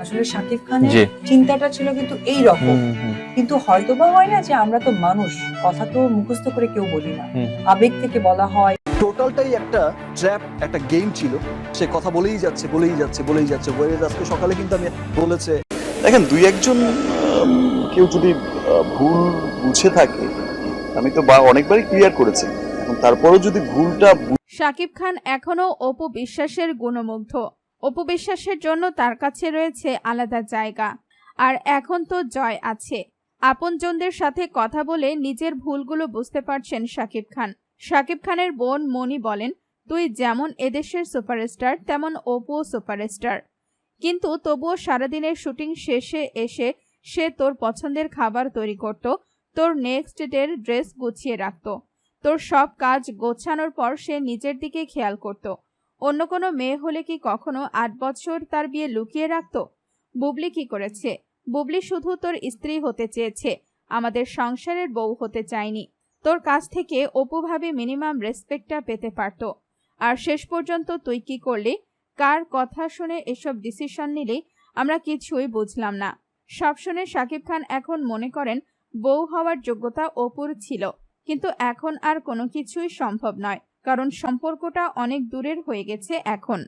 আসলে শাকিব খানের চিন্তাটা ছিল কিন্তু এই রকম কিন্তু হয়তোবা হয় না যে আমরা তো মানুষ কথা তো মুখস্থ করে কেউ বলি না। আবেগ থেকে বলা হয়। টোটালটাই একটা ট্র্যাপ একটা গেম ছিল। সে কথা বলেই যাচ্ছে বলেই যাচ্ছে বলেই যাচ্ছে। বলে আজকে সকালে কিন্তু আমি বলেছে দেখেন দুই একজন আম, কেউ যদি ভুল বুঝে থাকে আমি তো বা- অনেকবারই ক্লিয়ার করেছি। এখন তারপরও যদি ভুলটা বু- শাকিব খান এখনও অপু বিশ্বাসের গুণমুগ্ধ। অপু বিশ্বাসের জন্য তার কাছে রয়েছে আলাদা জায়গা। আর এখন তো জয় আছে। আপনজনদের সাথে কথা বলে নিজের ভুলগুলো বুঝতে পারছেন শাকিব খান। শাকিব খানের বোন মনি বলেন, তুই যেমন এদেশের সুপারস্টার, তেমন অপুও সুপারস্টার। কিন্তু তবুও সারাদিনের শুটিং শেষে এসে সে তোর পছন্দের খাবার তৈরি করত, তোর নেক্সট ডের ড্রেস গুছিয়ে রাখত। তোর সব কাজ গোছানোর পর সে নিজের দিকে খেয়াল করত। অন্য কোনো মেয়ে হলে কি কখনো আট বছর তার বিয়ে লুকিয়ে রাখত? বুবলি কি করেছে? বুবলি শুধু তোর স্ত্রী হতে চেয়েছে, আমাদের সংসারের বউ হতে চায়নি। তোর কাছ থেকে অপুভাবে মিনিমাম রেসপেক্টটা পেতে পারত। আর শেষ পর্যন্ত তুই কি করলি? কার কথা শুনে এসব ডিসিশন নিলি? আমরা কিছুই বুঝলাম না। সব শুনে শাকিব খান এখন মনে করেন, বউ হওয়ার যোগ্যতা অপুর ছিল। কিন্তু এখন আর কোনো কিছুই সম্ভব নয়। কারণ সম্পর্কটা অনেক দূরের হয়ে গেছে এখন।